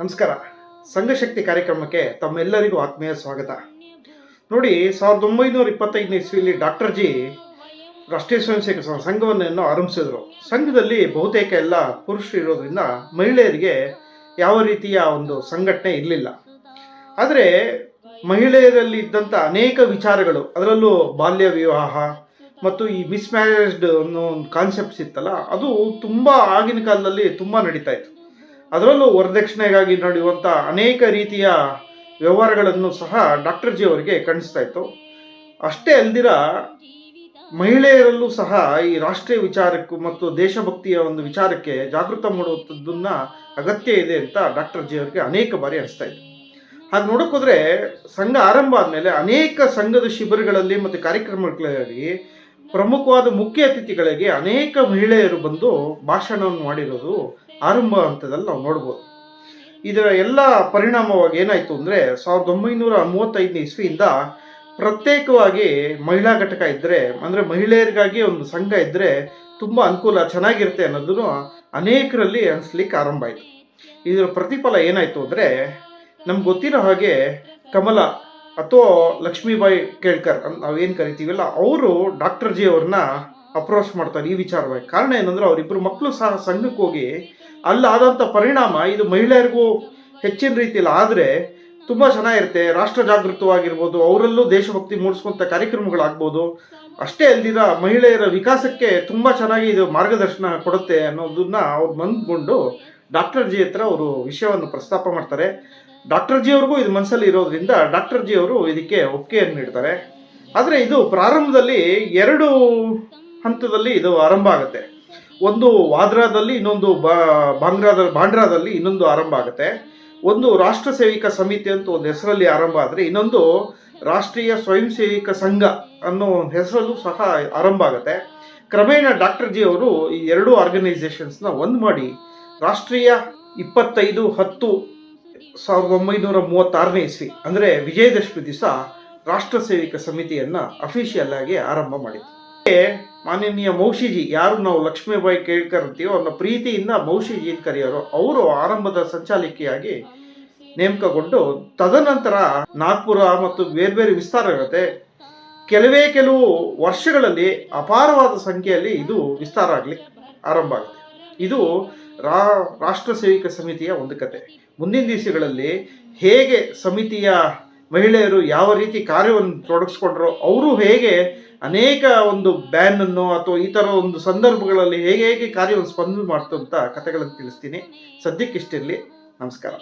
ನಮಸ್ಕಾರ. ಸಂಘಶಕ್ತಿ ಕಾರ್ಯಕ್ರಮಕ್ಕೆ ತಮ್ಮೆಲ್ಲರಿಗೂ ಆತ್ಮೀಯ ಸ್ವಾಗತ. ನೋಡಿ, ಸಾವಿರದ ಒಂಬೈನೂರ ಇಪ್ಪತ್ತೈದನೇ ಇಸ್ವಿಯಲ್ಲಿ ಡಾಕ್ಟರ್ ಜಿ ರಾಷ್ಟ್ರೀಯ ಸ್ವಯಂ ಸೇವಕ ಸಂಘ- ಸಂಘವನ್ನು ಆರಂಭಿಸಿದ್ರು. ಸಂಘದಲ್ಲಿ ಬಹುತೇಕ ಎಲ್ಲ ಪುರುಷರು ಇರೋದ್ರಿಂದ ಮಹಿಳೆಯರಿಗೆ ಯಾವ ರೀತಿಯ ಒಂದು ಸಂಘಟನೆ ಇರಲಿಲ್ಲ. ಆದರೆ ಮಹಿಳೆಯರಲ್ಲಿ ಇದ್ದಂಥ ಅನೇಕ ವಿಚಾರಗಳು, ಅದರಲ್ಲೂ ಬಾಲ್ಯ ವಿವಾಹ ಮತ್ತು ಈ ಮಿಸ್ಮ್ಯಾರೇಜ್ಡ್ ಅನ್ನೋ ಒಂದು ಕಾನ್ಸೆಪ್ಟ್ಸ್ ಇತ್ತಲ್ಲ, ಅದು ತುಂಬ ಆಗಿನ ಕಾಲದಲ್ಲಿ ತುಂಬ ನಡೀತಾ ಇತ್ತು. ಅದರಲ್ಲೂ ವರದಕ್ಷಿಣೆಗಾಗಿ ನಡೆಯುವಂಥ ಅನೇಕ ರೀತಿಯ ವ್ಯವಹಾರಗಳನ್ನು ಸಹ ಡಾಕ್ಟರ್ ಜಿ ಅವರಿಗೆ ಕಾಣಿಸ್ತಾ ಇತ್ತು. ಅಷ್ಟೇ ಅಲ್ದಿರ ಮಹಿಳೆಯರಲ್ಲೂ ಸಹ ಈ ರಾಷ್ಟ್ರೀಯ ವಿಚಾರಕ್ಕೂ ಮತ್ತು ದೇಶಭಕ್ತಿಯ ಒಂದು ವಿಚಾರಕ್ಕೆ ಜಾಗೃತ ಮಾಡುವಂಥದ್ದನ್ನ ಅಗತ್ಯ ಇದೆ ಅಂತ ಡಾಕ್ಟರ್ ಜಿ ಅವರಿಗೆ ಅನೇಕ ಬಾರಿ ಅನಿಸ್ತಾ ಇತ್ತು. ಹಾಗೆ ನೋಡೋಕ್ಕೋದ್ರೆ ಸಂಘ ಆರಂಭ ಆದಮೇಲೆ ಅನೇಕ ಸಂಘದ ಶಿಬಿರಗಳಲ್ಲಿ ಮತ್ತು ಕಾರ್ಯಕ್ರಮಗಳಲ್ಲಿ ಪ್ರಮುಖವಾದ ಮುಖ್ಯ ಅತಿಥಿಗಳಿಗೆ ಅನೇಕ ಮಹಿಳೆಯರು ಬಂದು ಭಾಷಣವನ್ನು ಮಾಡಿರೋದು ಆರಂಭ ಹಂತದಲ್ಲಿ ನಾವು ನೋಡ್ಬೋದು. ಇದರ ಎಲ್ಲ ಪರಿಣಾಮವಾಗಿ ಏನಾಯಿತು ಅಂದರೆ ಸಾವಿರದ ಒಂಬೈನೂರ ಮೂವತ್ತೈದನೇ ಇಸ್ವಿಯಿಂದ ಪ್ರತ್ಯೇಕವಾಗಿ ಮಹಿಳಾ ಘಟಕ ಇದ್ದರೆ ಅಂದರೆ ಮಹಿಳೆಯರಿಗಾಗಿ ಒಂದು ಸಂಘ ಇದ್ದರೆ ತುಂಬ ಅನುಕೂಲ, ಚೆನ್ನಾಗಿರುತ್ತೆ ಅನ್ನೋದನ್ನು ಅನೇಕರಲ್ಲಿ ಅನಿಸ್ಲಿಕ್ಕೆ ಆರಂಭ ಆಯಿತು. ಇದರ ಪ್ರತಿಫಲ ಏನಾಯಿತು ಅಂದರೆ ನಮ್ಗೆ ಗೊತ್ತಿರೋ ಹಾಗೆ ಕಮಲ ಅಥವಾ ಲಕ್ಷ್ಮೀಬಾಯಿ ಕೇಳ್ಕರ್ ಅಂತ ನಾವೇನು ಕರಿತೀವಲ್ಲ, ಅವರು ಡಾಕ್ಟರ್ ಜಿ ಅವ್ರನ್ನ ಅಪ್ರೋಚ್ ಮಾಡ್ತಾರೆ ಈ ವಿಚಾರವಾಗಿ. ಕಾರಣ ಏನಂದ್ರೆ ಅವರಿಬ್ಬರು ಮಕ್ಕಳು ಸಹ ಸಂಘಕ್ಕೆ ಹೋಗಿ ಅಲ್ಲಾದಂಥ ಪರಿಣಾಮ ಇದು ಮಹಿಳೆಯರಿಗೂ ಹೆಚ್ಚಿನ ರೀತಿಯಲ್ಲಿ ಆದರೆ ತುಂಬ ಚೆನ್ನಾಗಿರುತ್ತೆ ರಾಷ್ಟ್ರ ಜಾಗೃತವಾಗಿರ್ಬೋದು, ಅವರಲ್ಲೂ ದೇಶಭಕ್ತಿ ಮೂಡಿಸ್ಕೊಂಥ ಕಾರ್ಯಕ್ರಮಗಳಾಗ್ಬೋದು, ಅಷ್ಟೇ ಅಲ್ದಿರ ಮಹಿಳೆಯರ ವಿಕಾಸಕ್ಕೆ ತುಂಬ ಚೆನ್ನಾಗಿ ಇದು ಮಾರ್ಗದರ್ಶನ ಕೊಡುತ್ತೆ ಅನ್ನೋದನ್ನ ಅವ್ರು ಬಂದ್ಕೊಂಡು ಡಾಕ್ಟರ್ ಜಿ ಹತ್ರ ಅವರು ವಿಷಯವನ್ನು ಪ್ರಸ್ತಾಪ ಮಾಡ್ತಾರೆ. ಡಾಕ್ಟರ್ ಜಿ ಅವ್ರಿಗೂ ಇದು ಮನಸ್ಸಲ್ಲಿ ಇರೋದ್ರಿಂದ ಡಾಕ್ಟರ್ ಜಿ ಅವರು ಇದಕ್ಕೆ ಒಪ್ಪಿಗೆಯನ್ನು ನೀಡ್ತಾರೆ. ಆದರೆ ಇದು ಪ್ರಾರಂಭದಲ್ಲಿ ಎರಡು ಹಂತದಲ್ಲಿ ಇದು ಆರಂಭ ಆಗುತ್ತೆ. ಒಂದು ವಾದ್ರಾದಲ್ಲಿ ಇನ್ನೊಂದು ಬಾಂಗ್ರಾದ, ಬಾಂಡ್ರಾದಲ್ಲಿ ಇನ್ನೊಂದು ಆರಂಭ ಆಗುತ್ತೆ. ಒಂದು ರಾಷ್ಟ್ರ ಸೇವಿಕ ಸಮಿತಿ ಅಂತ ಒಂದು ಹೆಸರಲ್ಲಿ ಆರಂಭ ಆದರೆ ಇನ್ನೊಂದು ರಾಷ್ಟ್ರೀಯ ಸ್ವಯಂ ಸೇವಿಕ ಸಂಘ ಅನ್ನೋ ಒಂದು ಹೆಸರಲ್ಲೂ ಸಹ ಆರಂಭ ಆಗುತ್ತೆ. ಕ್ರಮೇಣ ಡಾಕ್ಟರ್ ಜಿ ಅವರು ಈ ಎರಡೂ ಆರ್ಗನೈಸೇಷನ್ಸ್ನ ಒಂದು ಮಾಡಿ ರಾಷ್ಟ್ರೀಯ ಇಪ್ಪತ್ತೈದು, ಹತ್ತು, ಸಾವಿರದ ಒಂಬೈನೂರ ಮೂವತ್ತಾರನೇ ಇಸ್ವಿ ಅಂದರೆ ವಿಜಯದಶಮಿ ದಿವಸ ರಾಷ್ಟ್ರ ಸೇವಿಕ ಸಮಿತಿಯನ್ನು ಅಫಿಷಿಯಲ್ ಆಗಿ ಆರಂಭ ಮಾಡಿದ್ರು. ಮಾನನೀಯ ಮೌಷಿಜಿ ಯಾರು ನಾವು ಲಕ್ಷ್ಮೀಬಾಯಿ ಕೇಳ್ಕರ್ ಅಂತೀವೋ ಅವ್ರನ್ನ ಪ್ರೀತಿಯಿಂದ ಮೌಷಿಜಿ ಅಂತ ಕರೆಯೋರು, ಅವರು ಆರಂಭದ ಸಂಚಾಲಕಿಯಾಗಿ ನೇಮಕಗೊಂಡು ತದನಂತರ ನಾಗ್ಪುರ ಮತ್ತು ಬೇರೆ ಬೇರೆ ವಿಸ್ತಾರ ಆಗುತ್ತೆ ಕೆಲವೇ ಕೆಲವು ವರ್ಷಗಳಲ್ಲಿ ಅಪಾರವಾದ ಸಂಖ್ಯೆಯಲ್ಲಿ ಇದು ವಿಸ್ತಾರ ಆಗಲಿ ಆರಂಭ ಆಗುತ್ತೆ. ಇದು ರಾ, ರಾಷ್ಟ್ರ ಸೇವಿಕ ಸಮಿತಿಯ ಒಂದು ಕತೆ. ಮುಂದಿನ ದಿವಸಗಳಲ್ಲಿ ಹೇಗೆ ಸಮಿತಿಯ ಮಹಿಳೆಯರು ಯಾವ ರೀತಿ ಕಾರ್ಯವನ್ನು ತೊಡಗಿಸ್ಕೊಂಡ್ರು ಅವರು ಹೇಗೆ ಅನೇಕ ಒಂದು ಬ್ಯಾನ್ ಅನ್ನು ಅಥವಾ ಈ ಥರ ಒಂದು ಸಂದರ್ಭಗಳಲ್ಲಿ ಹೇಗೆ ಹೇಗೆ ಕಾರ್ಯವನ್ನು ಸ್ಪಂದನೆ ಮಾಡ್ತು ಅಂತ ಕಥೆಗಳನ್ನು ತಿಳಿಸ್ತೀನಿ. ಸದ್ಯಕ್ಕೆ ಸದ್ಯಕ್ಕಿಷ್ಟಿರಲಿ ನಮಸ್ಕಾರ.